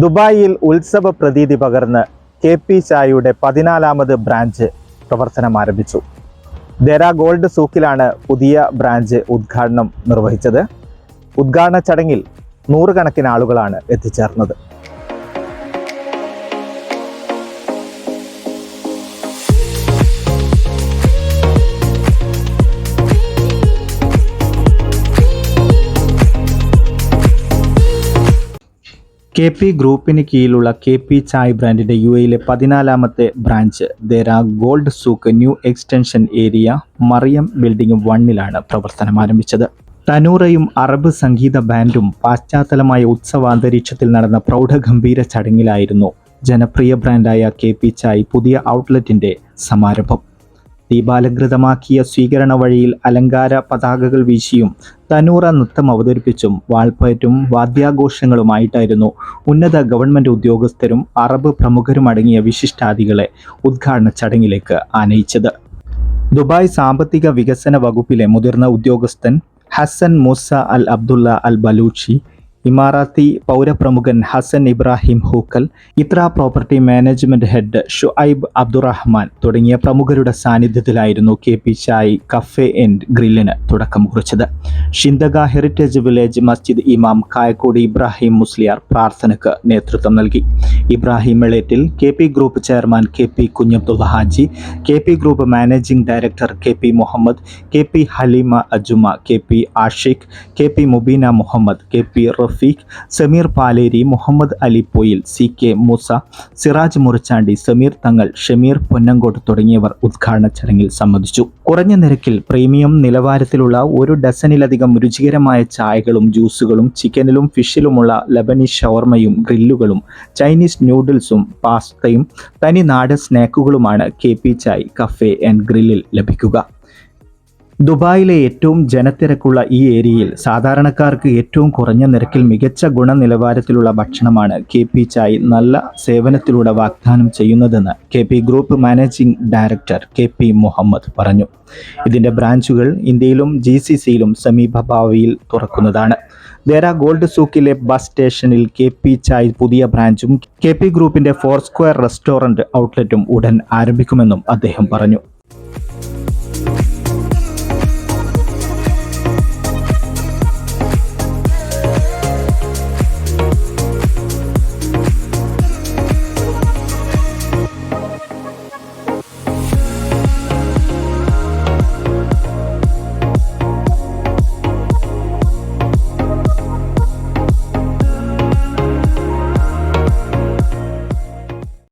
ദുബായിൽ ഉത്സവ പ്രതീതി പകർന്ന് കെ പി ചായയുടെ പതിനാലാമത് ബ്രാഞ്ച് പ്രവർത്തനം ആരംഭിച്ചു ദേര ഗോൾഡ് സൂക്കിലാണ് പുതിയ ബ്രാഞ്ച് ഉദ്ഘാടനം നിർവഹിച്ചത്. ഉദ്ഘാടന ചടങ്ങിൽ നൂറുകണക്കിന് ആളുകളാണ് എത്തിച്ചേർന്നത്. കെ പി ഗ്രൂപ്പിന് കീഴിലുള്ള കെ പി ചായ് ബ്രാൻഡിന്റെ യു എയിലെ പതിനാലാമത്തെ branch Deira gold souk new extension area Mariam building വണ്ണിലാണ് പ്രവർത്തനം ആരംഭിച്ചത്. തനൂറയും അറബ് സംഗീത ബാൻഡും പാശ്ചാത്തലമായ ഉത്സവാന്തരീക്ഷത്തിൽ നടന്ന പ്രൗഢഗംഭീര ചടങ്ങിലായിരുന്നു ജനപ്രിയ ബ്രാൻഡായ കെ പി ചായ് പുതിയ ഔട്ട്ലെറ്റിന്റെ സമാരംഭം. ദീപാലങ്കൃതമാക്കിയ സ്വീകരണ വഴിയിൽ അലങ്കാര പതാകകൾ വീശിയും തനൂറ നൃത്തം അവതരിപ്പിച്ചും വാൾപ്പയറ്റും വാദ്യാഘോഷങ്ങളുമായിട്ടായിരുന്നു ഉന്നത ഗവൺമെന്റ് ഉദ്യോഗസ്ഥരും അറബ് പ്രമുഖരും അടങ്ങിയ വിശിഷ്ടാതികളെ ഉദ്ഘാടന ചടങ്ങിലേക്ക് ആനയിച്ചത്. ദുബായ് സാമ്പത്തിക വികസന വകുപ്പിലെ മുതിർന്ന ഉദ്യോഗസ്ഥൻ ഹസൻ മൂസ അൽ അബ്ദുള്ള അൽ ബലൂച്ചി ഇമാറാത്തി പൗരപ്രമുഖൻ ഹസൻ ഇബ്രാഹിം ഹൂക്കൽ ഇത്ര property management head Shuaib Abdurahman തുടങ്ങിയ പ്രമുഖരുടെ സാന്നിധ്യത്തിലായിരുന്നു K P chai cafe and ഗ്രില്ലിന് തുടക്കം കുറിച്ചത്. ഷിന്തഗ ഹെറിറ്റേജ് വില്ലേജ് മസ്ജിദ് ഇമാം കായക്കോട് ഇബ്രാഹിം മുസ്ലിയാർ പ്രാർത്ഥനയ്ക്ക് നേതൃത്വം നൽകി. Ibrahim Melettil K P group chairman K P Kunhabdulla Haji K P group managing director K P Muhammad K P Haleema Ajuma K P Ashiq K P Mubeena Muhammad K P Rafeeq Sameer Paleri Muhammad Ali Poyil C K Moosa Siraj Murichandi Sameer Thangal Shameer Ponnankott തുടങ്ങിയവർ ഉദ്ഘാടന ചടങ്ങിൽ സംബന്ധിച്ചു. കുറഞ്ഞ നിരക്കിൽ premium നിലവാരത്തിലുള്ള ഒരു ഡസനിലധികം രുചികരമായ ചായകളും ജ്യൂസുകളും ചിക്കനിലും ഫിഷിലുമുള്ള ലബനി ഷവർമയും ഗ്രില്ലുകളും Chinese നൂഡിൽസും പാസ്തയും തനി നാടൻ സ്നാക്കുകളുമാണ് K P chai cafe and ഗ്രില്ലിൽ ലഭിക്കുക. ദുബായിലെ ഏറ്റവും ജനത്തിരക്കുള്ള ഈ ഏരിയയിൽ സാധാരണക്കാർക്ക് ഏറ്റവും കുറഞ്ഞ നിരക്കിൽ മികച്ച ഗുണനിലവാരത്തിലുള്ള ഭക്ഷണമാണ് കെ പി ചായ് നല്ല സേവനത്തിലൂടെ വാഗ്ദാനം ചെയ്യുന്നതെന്ന് K P group managing director K P Muhammad പറഞ്ഞു. ഇതിന്റെ ബ്രാഞ്ചുകൾ ഇന്ത്യയിലും ജി സി സിയിലും സമീപ ഭാവിയിൽ തുറക്കുന്നതാണ്. ദേര ഗോൾഡ് സൂക്കിലെ ബസ് സ്റ്റേഷനിൽ കെ പി ചായ് പുതിയ ബ്രാഞ്ചും കെ പി ഗ്രൂപ്പിന്റെ ഫോർ സ്ക്വയർ റെസ്റ്റോറന്റ് ഔട്ട്ലെറ്റും ഉടൻ ആരംഭിക്കുമെന്നും അദ്ദേഹം പറഞ്ഞു.